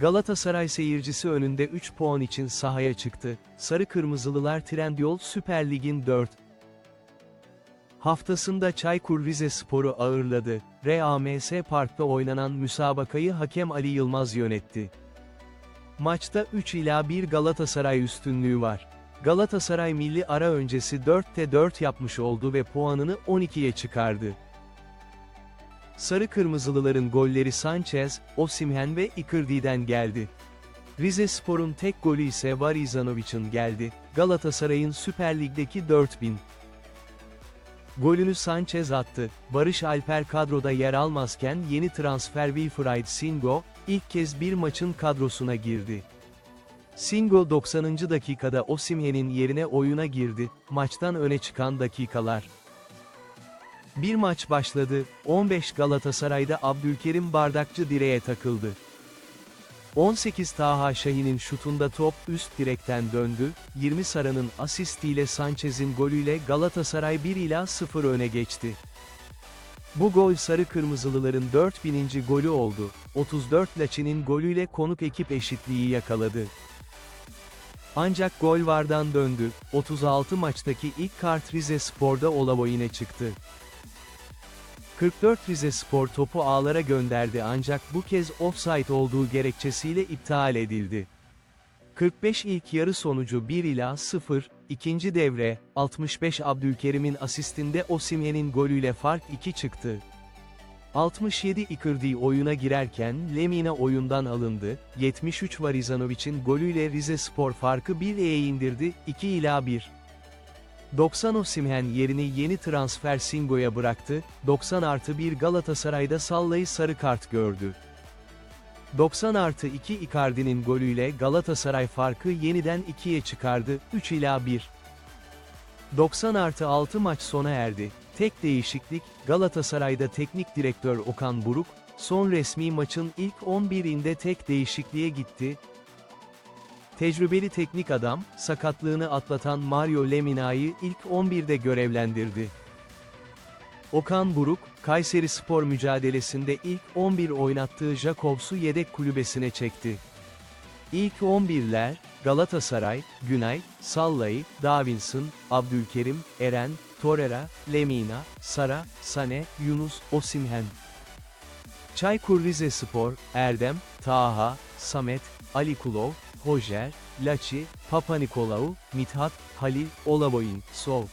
Galatasaray seyircisi önünde 3 puan için sahaya çıktı. Sarı Kırmızılılar Trendyol Süper Lig'in 4 haftasında Çaykur Rizespor'u ağırladı. RAMS Park'ta oynanan müsabakayı hakem Ali Yılmaz yönetti. Maçta 3 ila 1 Galatasaray üstünlüğü var. Galatasaray milli ara öncesi 4'te 4 yapmış oldu ve puanını 12'ye çıkardı. Sarı Kırmızılıların golleri Sanchez, Osimhen ve Icardi'den geldi. Rize Spor'un tek golü ise Varizanovic'in geldi. Galatasaray'ın Süper Lig'deki 4000 Golünü Sanchez attı. Barış Alper kadroda yer almazken yeni transfer Wilfried Singo, ilk kez bir maçın kadrosuna girdi. Singo 90. dakikada Osimhen'in yerine oyuna girdi, maçtan öne çıkan dakikalar. Bir maç başladı, 15 Galatasaray'da Abdülkerim Bardakçı direğe takıldı. 18 Taha Şahin'in şutunda top üst direkten döndü, 20 Sara'nın asistiyle Sanchez'in golüyle Galatasaray 1 ila 0 öne geçti. Bu gol Sarı Kırmızılıların 4000. golü oldu, 34 Laçin'in golüyle konuk ekip eşitliği yakaladı. Ancak gol vardan döndü, 36 maçtaki ilk kart Rize Spor'da Olavoyin'e çıktı. 44 Rize Spor topu ağlara gönderdi ancak bu kez offside olduğu gerekçesiyle iptal edildi. 45 ilk yarı sonucu 1 ila 0, ikinci devre, 65 Abdülkerim'in asistinde Osimhen'in golüyle fark 2 çıktı. 67 Icardi oyuna girerken Lemina oyundan alındı, 73 Varizanovic'in golüyle Rize Spor farkı 1'e indirdi, 2 ila 1. 90 Osimhen yerini yeni transfer Singo'ya bıraktı, 90 artı 1 Galatasaray'da sallayı sarı kart gördü. 90 artı 2 Icardi'nin golüyle Galatasaray farkı yeniden 2'ye çıkardı, 3 ila 1. 90 artı 6 maç sona erdi. Tek değişiklik, Galatasaray'da teknik direktör Okan Buruk, son resmi maçın ilk 11'inde tek değişikliğe gitti, Tecrübeli teknik adam, sakatlığını atlatan Mario Lemina'yı ilk 11'de görevlendirdi. Okan Buruk, Kayseri Spor mücadelesinde ilk 11 oynattığı Jakobs'u yedek kulübesine çekti. İlk 11'ler, Galatasaray, Günay, Sallai, Davinson, Abdülkerim, Eren, Torreira, Lemina, Sara, Sane, Yunus, Osimhen. Çaykur Rizespor, Erdem, Taha, Samet, Ali Kulov, Hojer, Laçi, Papa Nikolaou, Mithat, Halil, Olavoyin, Sov.